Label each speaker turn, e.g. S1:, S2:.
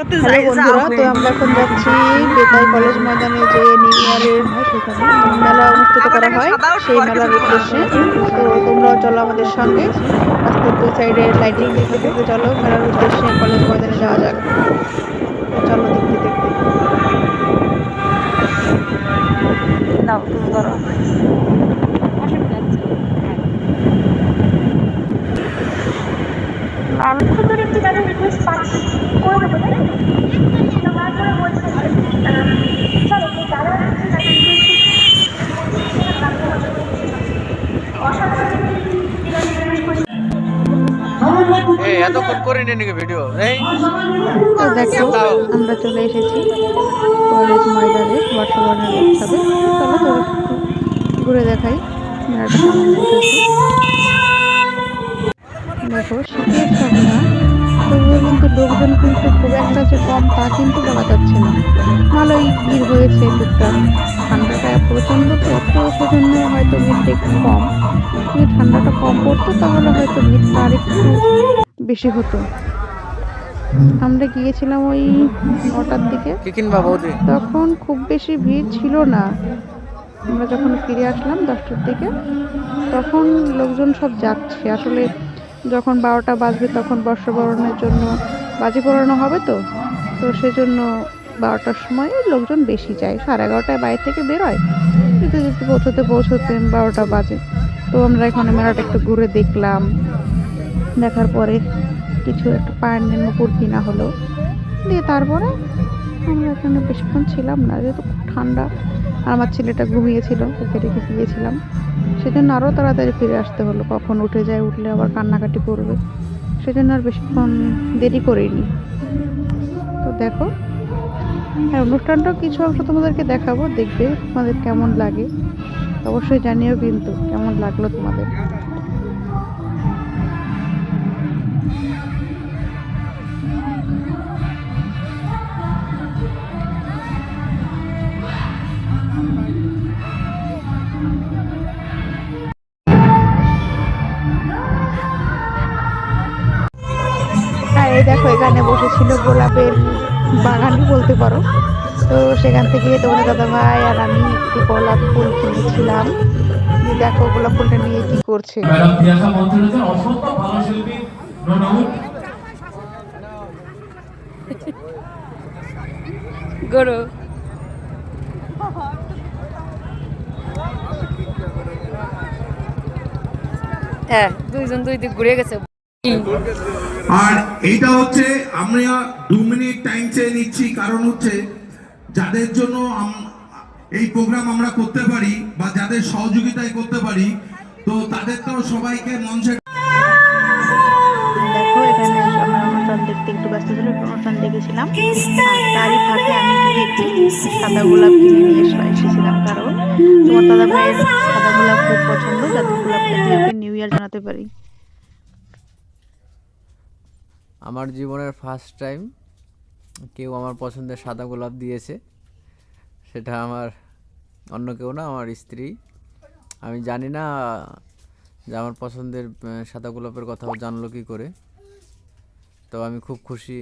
S1: করতে যাই
S2: তো আমরা এখন যাচ্ছি বেতাই কলেজ ময়দানে যে নিউ ইয়ারের সেখানে মেলা অনুষ্ঠিত করা হয় সেই মেলার উদ্দেশ্যে। তো তোমরাও চলো আমাদের সঙ্গে। রাস্তার দুই সাইডে লাইটিং দেখতে দেখতে চলো মেলার উদ্দেশ্যে কলেজ ময়দানে যাওয়া যাক। চলো দেখতে দেখতে।
S1: তুমি করো।
S2: আমরা চলে এসেছি কলেজ ময়দানে তো ঘুরে দেখাই দেখো, শীতের সন্ধ্যা তবুও কিন্তু লোকজন কিন্তু খুব একটা যে কম তা কিন্তু বলা যাচ্ছে না। ভালোই ভিড় হয়েছে টুকটাক। ঠান্ডাটা প্রচণ্ড তো সেজন্য হয়তো ভিড়টা একটু কম। যদি ঠান্ডাটা কম পড়তো, তাহলে হয়তো ভিড়টা আর একটু বেশি হতো। আমরা গিয়েছিলাম ওই নটার দিকে। তখন খুব বেশি ভিড় ছিল না। আমরা যখন ফিরে আসলাম দশটার দিকে তখন লোকজন সব যাচ্ছে। আসলে যখন বারোটা বাজবে তখন বর্ষবরণের জন্য বাজি পড়ানো হবে তো। তো সেজন্য বারোটার সময় লোকজন বেশি যায়। সাড়ে এগারোটায় বাইরে থেকে বেরোয়। যেতে যেতে পৌঁছতে পৌঁছতে বারোটা বাজে। তো আমরা এখানে মেলাটা একটু ঘুরে দেখলাম। দেখার পরে কিছু একটা পায়ের নুপুর কিনা হলো দিয়ে তারপরে আমরা এখানে বেশিক্ষণ ছিলাম না, যেহেতু খুব ঠান্ডা। আর আমার ছেলেটা ঘুমিয়েছিল, ওকে রেখে গিয়েছিলাম। সেজন্য আরও তাড়াতাড়ি ফিরে আসতে হলো। কখন উঠে যায়, উঠলে আবার কান্নাকাটি করবে। সেজন্য আর বেশিক্ষণ দেরি করিনি। তো দেখো হ্যাঁ অনুষ্ঠানটাও কিছু অংশ তোমাদেরকে দেখাবো, দেখবে তোমাদের কেমন লাগে। অবশ্যই জানিও কিন্তু, কেমন লাগল তোমাদের। দেখো এখানে বসেছিল গোলাপের বাগানই বলতে পারো। তো সেখান থেকে তোমাদের দাদা ভাই আর আমি একটি গোলাপ ফুল কিনেছিলাম। দিয়ে দেখো গোলাপ ফুলটা নিয়ে কি করছে।
S1: গরু। হ্যাঁ দুইজন দুই দিক ঘুরে গেছে।
S3: আর এইটা হচ্ছে আমরা দু মিনিট টাইম চেয়ে নিচ্ছি, কারণ হচ্ছে যাদের জন্য এই প্রোগ্রাম আমরা করতে পারি বা যাদের সহযোগিতায় করতে পারি, তো তাদের তো সবাইকে মঞ্চে
S2: দেখতে একটু ব্যস্ত ছিল আমি কিনে নিয়ে এসে- এসেছিলাম, কারণ তোমার খুব পছন্দ নিউ ইয়ার জানাতে পারি।
S4: আমার জীবনের ফার্স্ট টাইম কেউ আমার পছন্দের সাদা গোলাপ দিয়েছে। সেটা আমার অন্য কেউ না, আমার স্ত্রী। আমি জানি না যে আমার পছন্দের সাদা গোলাপের কথাও জানলো কী করে। তো আমি খুব খুশি